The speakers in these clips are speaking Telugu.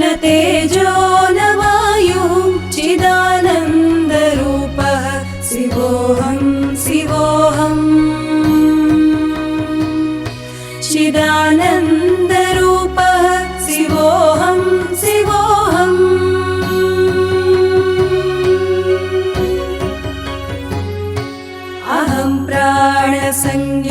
न तेजो न वायुः चिदानन्दरूपः शिवोऽहं शिवोऽहम्। चिदानन्दरूपः शिवोऽहं शिवोऽहम्। अहं प्राणसंज्ञो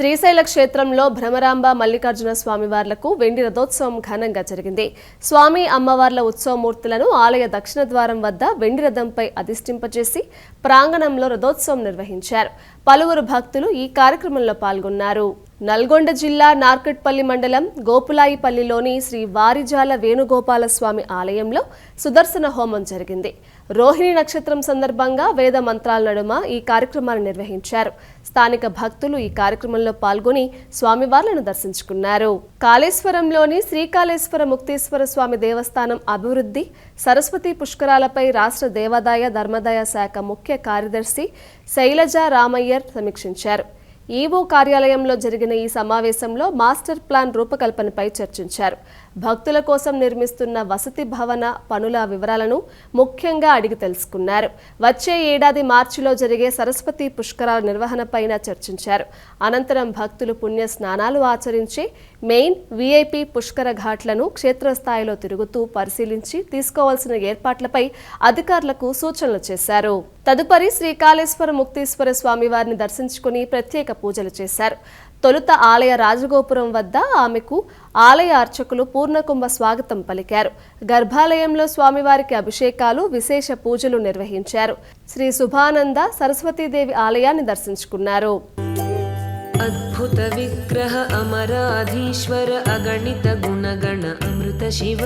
శ్రీశైల క్షేత్రంలో భ్రమరాంబ మల్లికార్జున స్వామివార్లకు వెండి రథోత్సవం ఘనంగా జరిగింది. స్వామి అమ్మవార్ల ఉత్సవమూర్తులను ఆలయ దక్షిణ ద్వారం వద్ద వెండి రథంపై అధిష్టింపచేసి ప్రాంగణంలో రథోత్సవం నిర్వహించారు. పలువురు భక్తులు ఈ కార్యక్రమంలో పాల్గొన్నారు. నల్గొండ జిల్లా నార్కట్పల్లి మండలం గోపులాయిపల్లిలోని శ్రీ వారిజాల వేణుగోపాల స్వామి ఆలయంలో సుదర్శన హోమం జరిగింది. రోహిణి నక్షత్రం సందర్భంగా వేద మంత్రాల నడుమ ఈ కార్యక్రమాన్ని నిర్వహించారు. స్థానిక భక్తులు ఈ కార్యక్రమంలో పాల్గొని స్వామివార్లను దర్శించుకున్నారు. కాళేశ్వరంలోని శ్రీకాళేశ్వర ముక్తేశ్వర స్వామి దేవస్థానం అభివృద్ధి సరస్వతి పుష్కరాలపై రాష్ట్ర దేవాదాయ ధర్మదాయ శాఖ ముఖ్య కార్యదర్శి శైలజ రామయ్యర్ సమీక్షించారు. ఈవో కార్యాలయంలో జరిగిన ఈ సమావేశంలో మాస్టర్ ప్లాన్ రూపకల్పనపై చర్చించారు. భక్తుల కోసం నిర్మిస్తున్న వసతి భవన పనుల వివరాలను ముఖ్యంగా అడిగి తెలుసుకున్నారు. వచ్చే ఏడాది మార్చిలో జరిగే సరస్వతి పుష్కరాల నిర్వహణపైన చర్చించారు. అనంతరం భక్తులు పుణ్య స్నానాలు ఆచరించి మెయిన్ వీఐపీ పుష్కర ఘాట్లను క్షేత్రస్థాయిలో తిరుగుతూ పరిశీలించి తీసుకోవాల్సిన ఏర్పాట్లపై అధికారులకు సూచనలు చేశారు. తదుపరి శ్రీకాళేశ్వర ముక్తీశ్వర స్వామి వారిని దర్శించుకుని ప్రత్యేక పూజలు చేశారు. తొలుత ఆలయ రాజగోపురం వద్ద ఆమెకు ఆలయ అర్చకులు పూర్ణకుంభ స్వాగతం పలికారు. గర్భాలయంలో స్వామివారికి అభిషేకాలు విశేష పూజలు నిర్వహించారు. శ్రీ శుభానంద సరస్వతీదేవి ఆలయాన్ని దర్శించుకున్నారు. అద్భుత విగ్రహ అమరాధీశ్వర అగణిత గుణగణ అమృత శివ.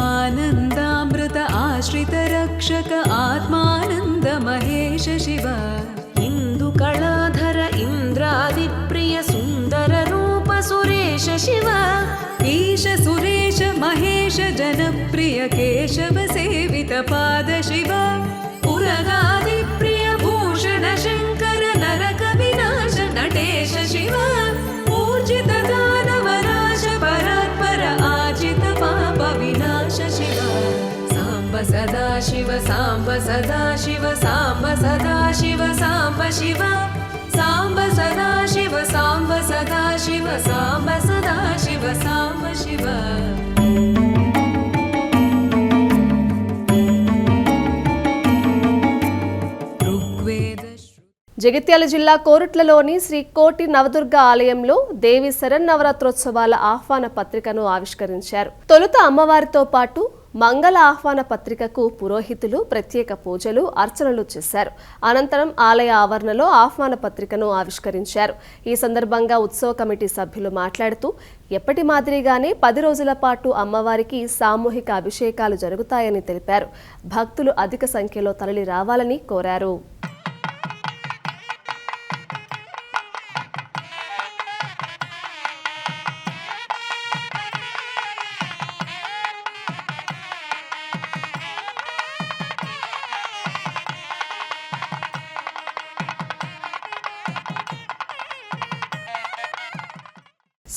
ఆనందామృత ఆశ్రిత రక్షక ఆత్మానంద మహేష శివ. ఇందు కళా जनप्रिय केशव सेवित पाद शिव। पुरगादिप्रिय भूषण शङ्कर नरक विनाश नटेश शिव। ऊर्जित दानवनाश परात्पर आजित पाप विनाश शिव। साम्ब सदा शिव साम्ब सदा शिव साम्ब सदा शिव साम्ब शिव। साम्ब सदा शिव साम्ब सदा शिव साम्ब జగిత్యాల జిల్లా కోరుట్లలోని శ్రీ కోటి నవదుర్గ ఆలయంలో దేవి శరన్నవరాత్రోత్సవాల ఆహ్వాన పత్రికను ఆవిష్కరించారు. తొలుత అమ్మవారితో పాటు మంగళ ఆహ్వాన పత్రికకు పురోహితులు ప్రత్యేక పూజలు అర్చనలు చేశారు. అనంతరం ఆలయ ఆవరణలో ఆహ్వాన పత్రికను ఆవిష్కరించారు. ఈ సందర్భంగా ఉత్సవ కమిటీ సభ్యులు మాట్లాడుతూ ఎప్పటి మాదిరిగానే పది రోజుల పాటు అమ్మవారికి సామూహిక అభిషేకాలు జరుగుతాయని తెలిపారు. భక్తులు అధిక సంఖ్యలో తరలి రావాలని కోరారు.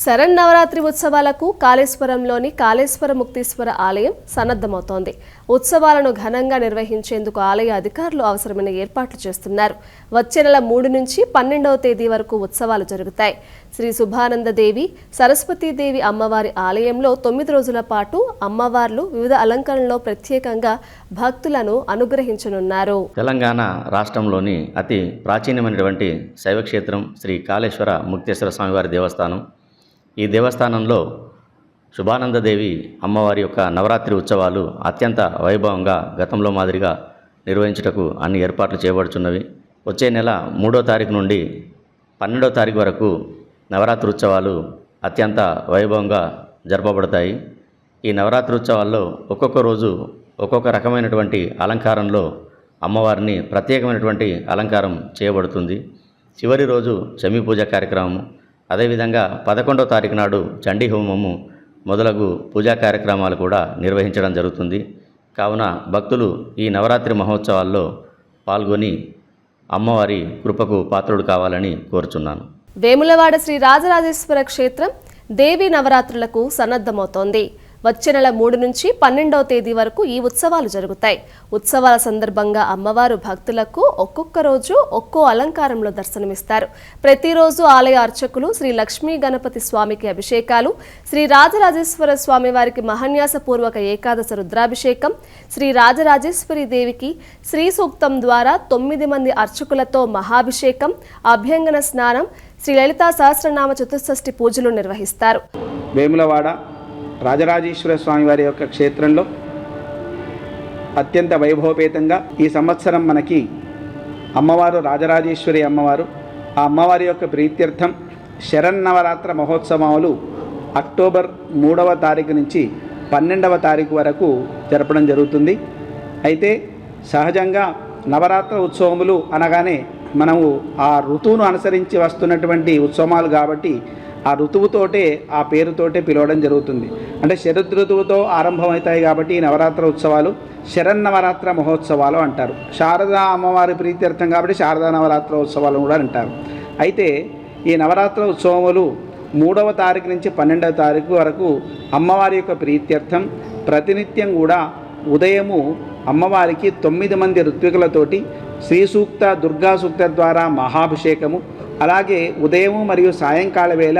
శరన్నవరాత్రి ఉత్సవాలకు కాళేశ్వరంలోని కాళేశ్వర ముక్తీశ్వర ఆలయం సన్నద్ధమవుతోంది. ఉత్సవాలను ఘనంగా నిర్వహించేందుకు ఆలయ అధికారులు అవసరమైన ఏర్పాట్లు చేస్తున్నారు. వచ్చే నెల మూడు నుంచి పన్నెండవ తేదీ వరకు ఉత్సవాలు జరుగుతాయి. శ్రీ శుభానందదేవి సరస్వతీదేవి అమ్మవారి ఆలయంలో తొమ్మిది రోజుల పాటు అమ్మవార్లు వివిధ అలంకరణలో ప్రత్యేకంగా భక్తులను అనుగ్రహించనున్నారు. తెలంగాణ రాష్ట్రంలోని అతి ప్రాచీనమైనటువంటి శైవక్షేత్రం శ్రీ కాళేశ్వర ముక్తేశ్వర స్వామివారి దేవస్థానం. ఈ దేవస్థానంలో శుభానందదేవి అమ్మవారి యొక్క నవరాత్రి ఉత్సవాలు అత్యంత వైభవంగా గతంలో మాదిరిగా నిర్వహించుటకు అన్ని ఏర్పాట్లు చేయబడుచున్నవి. వచ్చే నెల మూడో తారీఖు నుండి పన్నెండో తారీఖు వరకు నవరాత్రి ఉత్సవాలు అత్యంత వైభవంగా జరపబడతాయి. ఈ నవరాత్రి ఉత్సవాల్లో ఒక్కొక్క రోజు ఒక్కొక్క రకమైనటువంటి అలంకారంలో అమ్మవారిని ప్రత్యేకమైనటువంటి అలంకారం చేయబడుతుంది. చివరి రోజు శమీ పూజ కార్యక్రమము అదేవిధంగా పదకొండవ తారీఖు నాడు చండీ హోమము మొదలగు పూజా కార్యక్రమాలు కూడా నిర్వహించడం జరుగుతుంది. కావున భక్తులు ఈ నవరాత్రి మహోత్సవాల్లో పాల్గొని అమ్మవారి కృపకు పాత్రుడు కావాలని కోరుచున్నాను. వేములవాడ శ్రీ రాజరాజేశ్వర క్షేత్రం దేవి నవరాత్రులకు సన్నద్ధమవుతోంది. వచ్చే నెల మూడు నుంచి పన్నెండవ తేదీ వరకు ఈ ఉత్సవాలు జరుగుతాయి. ఉత్సవాల సందర్భంగా అమ్మవారు భక్తులకు ఒక్కొక్క రోజు ఒక్కో అలంకారంలో దర్శనమిస్తారు. ప్రతిరోజు ఆలయ అర్చకులు శ్రీ లక్ష్మీ గణపతి స్వామికి అభిషేకాలు శ్రీ రాజరాజేశ్వర స్వామి వారికి మహన్యాసపూర్వక ఏకాదశ రుద్రాభిషేకం శ్రీ రాజరాజేశ్వరి దేవికి శ్రీ సూక్తం ద్వారా తొమ్మిది మంది అర్చకులతో మహాభిషేకం అభ్యంగన స్నానం శ్రీ లలితా సహస్రనామ చతుర్షష్ఠి పూజలు నిర్వహిస్తారు. వేములవాడ రాజరాజేశ్వర స్వామి వారి యొక్క క్షేత్రంలో అత్యంత వైభవపేతంగా ఈ సంవత్సరం మనకి అమ్మవారు రాజరాజేశ్వరి అమ్మవారు ఆ అమ్మవారి యొక్క ప్రీత్యర్థం శరన్నవరాత్ర మహోత్సవాలు అక్టోబర్ మూడవ తారీఖు నుంచి పన్నెండవ తారీఖు వరకు జరపడం జరుగుతుంది. అయితే సహజంగా నవరాత్ర ఉత్సవములు అనగానే మనము ఆ ఋతువును అనుసరించి వస్తున్నటువంటి ఉత్సవాలు కాబట్టి ఆ ఋతువుతోటే ఆ పేరుతోటే పిలవడం జరుగుతుంది. అంటే శరద్ ఋతువుతో ఆరంభమవుతాయి కాబట్టి ఈ నవరాత్ర ఉత్సవాలు శరన్నవరాత్ర మహోత్సవాలు అంటారు. శారదా అమ్మవారి ప్రీత్యర్థం కాబట్టి శారదా నవరాత్ర ఉత్సవాలు కూడా అంటారు. అయితే ఈ నవరాత్ర ఉత్సవములు మూడవ తారీఖు నుంచి పన్నెండవ తారీఖు వరకు అమ్మవారి యొక్క ప్రీత్యర్థం ప్రతినిత్యం కూడా ఉదయము అమ్మవారికి తొమ్మిది మంది ఋత్వికులతోటి శ్రీ సూక్త దుర్గా సూక్త ద్వారా మహాభిషేకము అలాగే ఉదయము మరియు సాయంకాల వేళ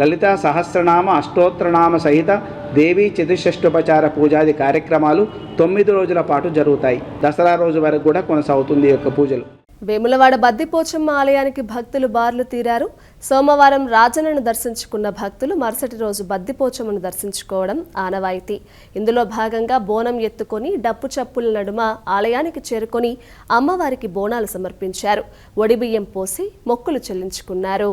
లలిత సహస్రనామ అష్టోత్తరనామ సహిత దేవీ చతుషష్ఠోపచార పూజాది కార్యక్రమాలు తొమ్మిది రోజుల పాటు జరుగుతాయి. దసరా రోజు వరకు కూడా కొనసాగుతుంది ఈ యొక్క పూజలు. వేములవాడ బద్దిపోచమ్మ ఆలయానికి భక్తులు బార్లు తీరారు. సోమవారం రాజనను దర్శించుకున్న భక్తులు మరుసటి రోజు బద్దిపోచమ్మను దర్శించుకోవడం ఆనవాయితీ. ఇందులో భాగంగా బోనం ఎత్తుకొని డప్పు చప్పుల నడుమ ఆలయానికి చేరుకొని అమ్మవారికి బోనాలు సమర్పించారు. ఒడిబియ్యం పోసి మొక్కులు చెల్లించుకున్నారు.